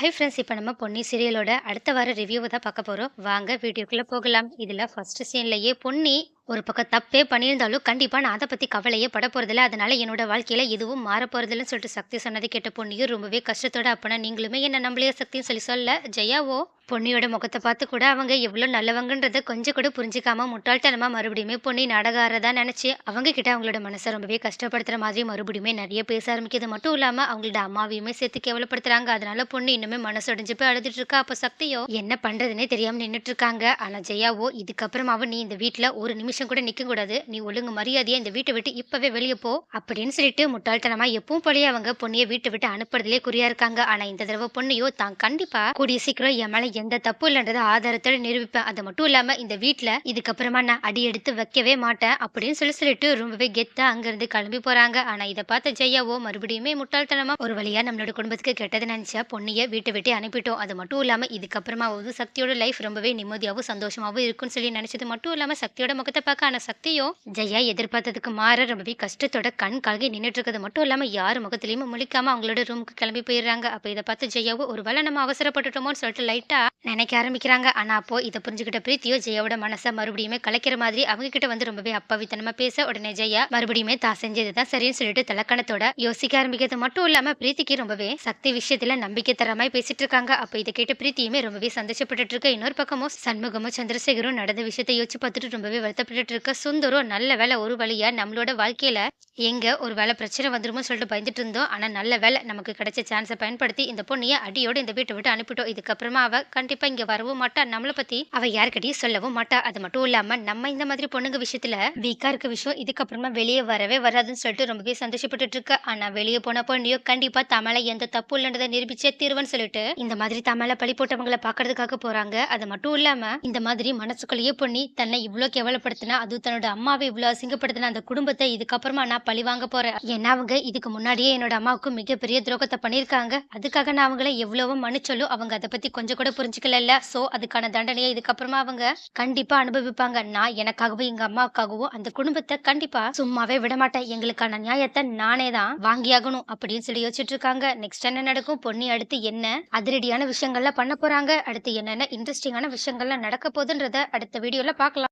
Hi friends இப்போ நம்ம பொன்னி சீரியலோட அடுத்த வார ரிவ்யூவை தான் பார்க்க போகிறோம் வாங்க வீடியோக்குள்ளே போகலாம். இதில் ஃபஸ்ட்டு சீன்லேயே பொன்னி ஒரு பக்கம் தப்பே பண்ணியிருந்தாலும் கண்டிப்பாக நான் அதை பற்றி கவலையே பட போகிறதில்ல அதனால் என்னோட வாழ்க்கையில் எதுவும் மாற போகிறதில்லன்னு சொல்லிட்டு சக்தி சொன்னதை கேட்ட பொண்ணியும் ரொம்பவே கஷ்டத்தோட அப்பனா நீங்களுமே என்ன நம்மளையே சக்தின்னு சொல்லி சொல்ல ஜெயாவோ பொன்னியோட முகத்தை பார்த்து கூட அவங்க எவ்வளோ நல்லவங்கன்றத கொஞ்சம் கூட புரிஞ்சிக்காம முட்டாள்தனமாக மறுபடியுமே பொண்ணி நாடகாரதா நினச்சி அவங்க கிட்ட அவங்களோட மனசை ரொம்பவே கஷ்டப்படுத்துகிற மாதிரி மறுபடியுமே நிறைய பேச ஆரம்பிக்கிறது மட்டும் இல்லாமல் அவங்களோட அம்மாவையுமே சேர்த்து கேவலப்படுத்துறாங்க. அதனால பொண்ணு இன்னுமே மனசுடைஞ்சு போய் அழுதுட்டு இருக்கா. அப்போ சக்தியோ என்ன பண்ணுறதுனே தெரியாமல் நின்றுட்டு இருக்காங்க. ஆனால் ஜெயாவோ இதுக்கப்புறமாவும் நீ இந்த வீட்டில் ஒரு நிமிஷம் கூட நிற்க கூடாது நீ ஒழுங்கு மரியாதையாக இந்த வீட்டை விட்டு இப்பவே வெளியே போ அப்படின்னு சொல்லிட்டு முட்டாள்தனமா எப்பவும் போலயே அவங்க பொண்ணியை வீட்டை விட்டு அனுப்புறதுலேயே குறியா இருக்காங்க. ஆனா இந்த தடவை பொண்ணையோ தான் கண்டிப்பாக கூடிய சீக்கிரம் என் மேலே எந்த தப்பு இல்லைன்றதை ஆதாரத்தோட நிரூபிப்பேன். அது மட்டும் இல்லாமல் இந்த வீட்டில் இதுக்கப்புறமா நான் அடி எடுத்து வைக்கவே மாட்டேன் அப்படின்னு சொல்லி சொல்லிட்டு ரொம்பவே கெத்தா அங்கிருந்து கிளம்பி போறாங்க. ஆனா இதை பார்த்த ஜெயாவோ மறுபடியுமே முட்டாள்தனமா ஒரு வழியா நம்மளோட குடும்பத்துக்கு கெட்டது நினைச்சா பொண்ணிய வீட்டை விட்டு அனுப்பிட்டோம். அது மட்டும் இல்லாம இதுக்கப்புறமாவது சக்தியோட லைஃப் ரொம்பவே நிம்மதியாகவும் சந்தோஷமாகவும் இருக்கும்னு சொல்லி நினைச்சது மட்டும் இல்லாம சக்தியோட முகத்தை பார்க்க ஆனா சக்தியோ ஜெயா எதிர்பார்த்ததுக்கு மாற ரொம்பவே கஷ்டத்தோட கண் கலங்கி நின்றுட்டு இருக்கிறது மட்டும் இல்லாம யார் முகத்திலயுமே முழிக்காம அவங்களோட ரூமுக்கு கிளம்பி போயிடுறாங்க. அப்ப இதை பார்த்து ஜெயாவோ ஒருவேளை நம்ம அவசரப்பட்டுட்டோமோன்னு சொல்லிட்டு லைட்டா நினைக்க ஆரம்பிக்கிறாங்க. ஆனால் அப்போது இதை புரிஞ்சுக்கிட்ட பிரீத்தியோ ஜெயாவோட மனசை மறுபடியுமே கலைக்கிற மாதிரி அவங்க கிட்ட வந்து ரொம்பவே அப்பாவித்தனமாக பேச உடனே ஜெயா மறுபடியுமே தான் செஞ்சது தான் சரின்னு சொல்லிட்டு தலக்கணத்தோட யோசிக்க ஆரம்பிக்கிறது மட்டும் இல்லாமல் பிரீத்திக்கு ரொம்பவே சக்தி விஷயத்தில் நம்பிக்கை தர மாதிரி பேசிட்டு இருக்காங்க. அப்போ இதை கேட்டு பிரீத்தியுமே ரொம்பவே சந்தோஷப்பட்டுட்டு இருக்க. இன்னொரு பக்கமும் சண்முகமும் சந்திரசேகரும் நடந்த விஷயத்தை யோசிச்சு பார்த்துட்டு ரொம்பவே வருத்தப்பட்டுட்டு இருக்க. சுந்தரும் நல்ல வேலை ஒரு வழியாக நம்மளோட வாழ்க்கையில் எங்கே ஒரு வேலை பிரச்சனை வந்துருமோ சொல்லிட்டு பயந்துட்டு இருந்தோம். ஆனால் நல்ல வேலை நமக்கு கிடைச்ச சான்ஸை பயன்படுத்தி இந்த பொண்ணையை அடியோடு இந்த வீட்டை விட்டு அனுப்பிட்டோம். இதுக்கப்புறமா அவ கண்டிப்பா இங்க வரவும் மாட்டா. நம்மளை பத்தி அவ யாருக்கிட்டையும் சொல்லவும் மாட்டா. அது மட்டும் இல்லாம நம்ம இந்த மாதிரி பொண்ணுங்க விஷயத்துல வீக்கா இருக்க விஷயம் இதுக்கப்புறமா வெளியே வரவே வராதுன்னு சொல்லிட்டு ரொம்பவே சந்தோஷப்பட்டுட்டு இருக்க. ஆனா வெளியே போன பொண்ணியோ கண்டிப்பா தமிழை எந்த தப்பு இல்லைன்றதை நிரூபிச்சே தீர்வன்னு சொல்லிட்டு இந்த மாதிரி தமிழை பழி போட்டவங்களை பாக்குறதுக்காக போறாங்க. அது மட்டும் இல்லாம இந்த மாதிரி மனசுக்குள்ளேயே பொண்ணி தன்னை இவ்வளவு கேவலப்படுத்தினா அது தன்னோட அம்மாவை இவ்வளவு அசிங்கப்படுத்தின அந்த குடும்பத்தை இதுக்கப்புறமா நான் பழி வாங்க போறேன். ஏன்னா அவங்க இதுக்கு முன்னாடியே என்னோட அம்மாவுக்கு மிகப்பெரிய துரோகத்தை பண்ணிருக்காங்க அதுக்காக நான் அவங்கள எவ்வளவோ மன்னிச்சாலும் அவங்க அதை பத்தி கொஞ்சம் கூட புரிஞ்சு வச்சுக்கலல்ல சோ அதுக்கான தண்டனையை இதுக்கப்புறமா அவங்க கண்டிப்பா அனுபவிப்பாங்க. நான் எனக்காகவும் எங்க அம்மாவுக்காகவும் அந்த குடும்பத்தை கண்டிப்பா சும்மாவே விட மாட்டேன் எங்களுக்கான நியாயத்தை நானே தான் வாங்கியாகணும் அப்படின்னு சொல்லி யோசிச்சுட்டு இருக்காங்க நெக்ஸ்ட் என்ன நடக்கும்? பொன்னி அடுத்து என்ன? அதிரடியான விஷயங்கள்லாம் பண்ண போறாங்க. அடுத்து என்னென்ன இன்ட்ரெஸ்டிங்கான விஷயங்கள்லாம் நடக்க போகுதுன்றத அடுத்த வீடியோல பார்க்கலாம்.